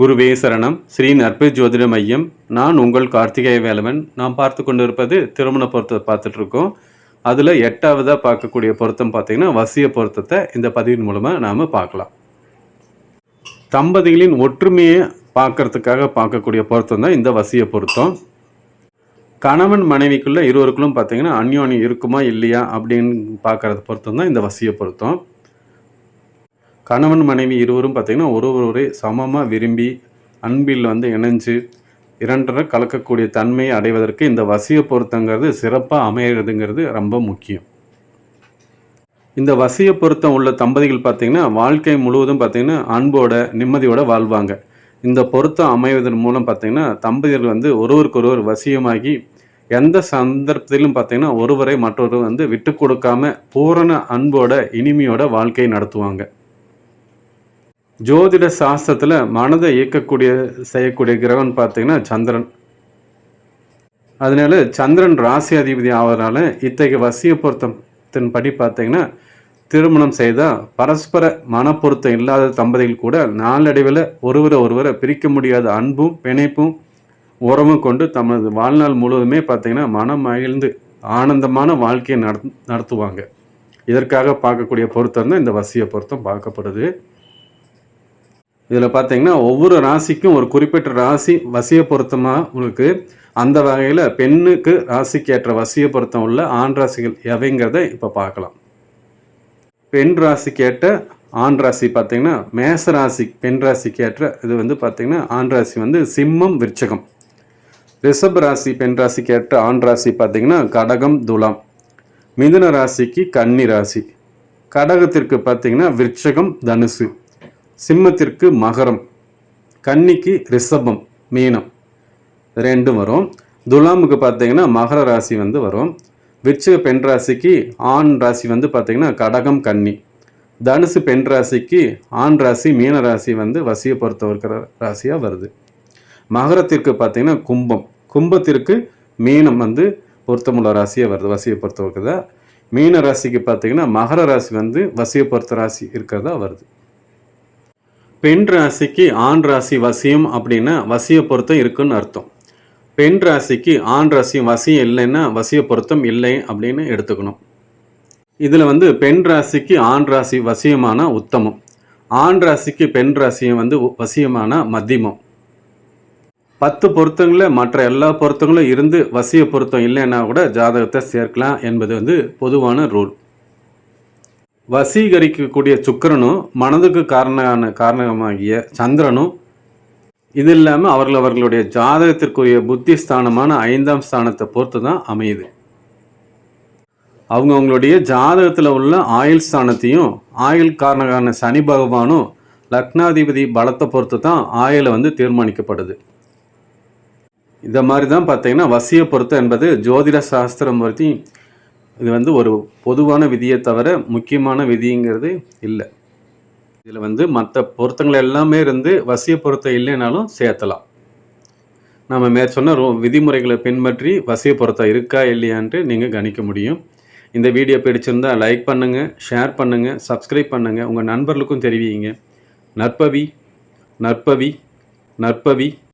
குருவே சரணம். ஸ்ரீ நற்பு ஜோதிட மையம். நான் உங்கள் கார்த்திகேய வேலவன். நாம் பார்த்து கொண்டு இருப்பது திருமண பொருத்தத்தை பார்த்துட்ருக்கோம். அதில் எட்டாவதாக பார்க்கக்கூடிய பொருத்தம் பார்த்திங்கன்னா வசிய பொருத்தத்தை இந்த பதிவின் மூலமாக நாம் பார்க்கலாம். தம்பதிகளின் ஒற்றுமையை பார்க்கறதுக்காக பார்க்கக்கூடிய பொருத்தம் தான் இந்த வசிய பொருத்தம். கணவன் மனைவிக்குள்ளே இருவருக்குள்ளும் பார்த்தீங்கன்னா அந்யோன்யம் இருக்குமா இல்லையா அப்படின்னு பார்க்குறது பொருத்தம் தான் இந்த வசிய பொருத்தம். கணவன் மனைவி இருவரும் பார்த்திங்கன்னா ஒருவரை சமமாக விரும்பி அன்பில் வந்து இணைஞ்சு இரண்டரை கலக்கக்கூடிய தன்மையை அடைவதற்கு இந்த வசிய பொருத்தங்கிறது சிறப்பாக அமையிறதுங்கிறது ரொம்ப முக்கியம். இந்த வசிய பொருத்தம் உள்ள தம்பதிகள் பார்த்திங்கன்னா வாழ்க்கை முழுவதும் பார்த்திங்கன்னா அன்போட நிம்மதியோட வாழ்வாங்க. இந்த பொருத்தம் அமைவதன் மூலம் பார்த்தீங்கன்னா தம்பதிகள் வந்து ஒருவருக்கொருவர் வசியமாகி எந்த சந்தர்ப்பத்திலும் பார்த்தீங்கன்னா ஒருவரை மற்றொரு வந்து விட்டு கொடுக்காம பூரண அன்போட இனிமையோட வாழ்க்கையை நடத்துவாங்க. ஜோதிட சாஸ்திரத்தில் மனதை இயக்கக்கூடிய செய்யக்கூடிய கிரகம்னு பார்த்தீங்கன்னா சந்திரன். அதனால சந்திரன் ராசி அதிபதி ஆவதனால இத்தகைய வசிய பொருத்தத்தின்படி பார்த்தீங்கன்னா திருமணம் செய்தால் பரஸ்பர மனப்பொருத்தம் இல்லாத தம்பதிகள் கூட நாளடைவில் ஒருவரை ஒருவரை பிரிக்க முடியாத அன்பும் பிணைப்பும் உறவும் கொண்டு தமது வாழ்நாள் முழுவதுமே பார்த்தீங்கன்னா மனம் மகிழ்ந்து ஆனந்தமான வாழ்க்கையை நடத் நடத்துவாங்க. இதற்காக பார்க்கக்கூடிய பொருத்தம் தான் இந்த வசிய பொருத்தம் பார்க்கப்படுது. இதில் பார்த்தீங்கன்னா ஒவ்வொரு ராசிக்கும் ஒரு குறிப்பிட்ட ராசி வசிய பொருத்தமாக உங்களுக்கு? அந்த வகையில் பெண்ணுக்கு ராசிக்கு ஏற்ற வசிய பொருத்தம் உள்ள ஆண் ராசிகள் எவைங்கிறத இப்போ பார்க்கலாம். பெண் ராசிக்கு ஏற்ற ஆண் ராசி பார்த்தீங்கன்னா மேச ராசி பெண் ராசிக்கு ஏற்ற இது வந்து பார்த்தீங்கன்னா ஆண் ராசி வந்து சிம்மம் விருச்சகம். ரிஷப் ராசி பெண் ராசிக்கு ஏற்ற ஆண் ராசி பார்த்தீங்கன்னா கடகம் துலாம். மிதுன ராசிக்கு கன்னி ராசி. கடகத்திற்கு பார்த்தீங்கன்னா விருச்சகம் தனுசு. சிம்மத்திற்கு மகரம் கன்னிக்கு ரிஷபம் மீனம். ரெண்டும் வரும். துலாமுக்கு பார்த்தீங்கன்னா மகர ராசி வந்து வரும். விருச்சிக பெண் ராசிக்கு ஆண் ராசி வந்து பார்த்தீங்கன்னா கடகம் கன்னி. தனுசு பெண் ராசிக்கு ஆண் ராசி மீன ராசி வந்து வசியை பொறுத்த இருக்கிற ராசியாக வருது. மகரத்திற்கு பார்த்தீங்கன்னா கும்பம். கும்பத்திற்கு மீனம் வந்து பொருத்தமுள்ள ராசியாக வருது வசியை பொறுத்த தான் மீன ராசிக்கு பார்த்தீங்கன்னா மகர ராசி வந்து வசியை பொறுத்த ராசி இருக்கிறதா வருது. பெண் ராசிக்கு ஆண் ராசி வசியம் அப்படின்னா வசிய பொருத்தம் இருக்குன்னு அர்த்தம். பெண் ராசிக்கு ஆண் ராசி வசியம் இல்லைன்னா வசிய பொருத்தம் இல்லை அப்படின்னு எடுத்துக்கணும். இதில் வந்து பெண் ராசிக்கு ஆண் ராசி வசியமான உத்தமம். ஆண் ராசிக்கு பெண் ராசியம் வந்து வசியமான மத்தியமம். பத்து பொருத்தங்களில் மற்ற எல்லா பொருத்தங்களும் இருந்து வசிய பொருத்தம் இல்லைன்னா கூட ஜாதகத்தை சேர்க்கலாம் என்பது வந்து பொதுவான ரூல். வசீகரிக்கக்கூடிய சுக்கரனும் மனதுக்கு காரணமான காரணமாகிய சந்திரனும் இது இல்லாமல் அவர்கள் அவர்களுடைய ஜாதகத்திற்குரிய புத்தி ஸ்தானமான ஐந்தாம் ஸ்தானத்தை பொறுத்து தான் அமையுது. அவங்க அவங்களுடைய ஜாதகத்தில் உள்ள ஆயுள் ஸ்தானத்தையும் ஆயுள் காரணமான சனி பகவானும் லக்னாதிபதி பலத்தை பொறுத்து தான் ஆயுளை வந்து தீர்மானிக்கப்படுது. இந்த மாதிரி தான் பார்த்தீங்கன்னா வசிய பொருத்தம் என்பது ஜோதிட சாஸ்திரம் பொருத்தி இது வந்து ஒரு பொதுவான விதியை தவிர முக்கியமான விதிங்கிறது இல்லை. இதில் வந்து மற்ற பொருத்தங்கள் எல்லாமே இருந்து வசிய பொருத்தம் இல்லைனாலும் சேர்த்தலாம். நம்ம மேற் சொன்ன ரோ விதிமுறைகளை பின்பற்றி வசிய பொருத்தம் இருக்கா இல்லையான்ட்டு நீங்கள் கணிக்க முடியும். இந்த வீடியோ பிடிச்சிருந்தால் லைக் பண்ணுங்கள் ஷேர் பண்ணுங்கள் சப்ஸ்கிரைப் பண்ணுங்கள் உங்கள் நண்பர்களுக்கும் தெரிவிங்க. நற்பவி நற்பவி நற்பவி.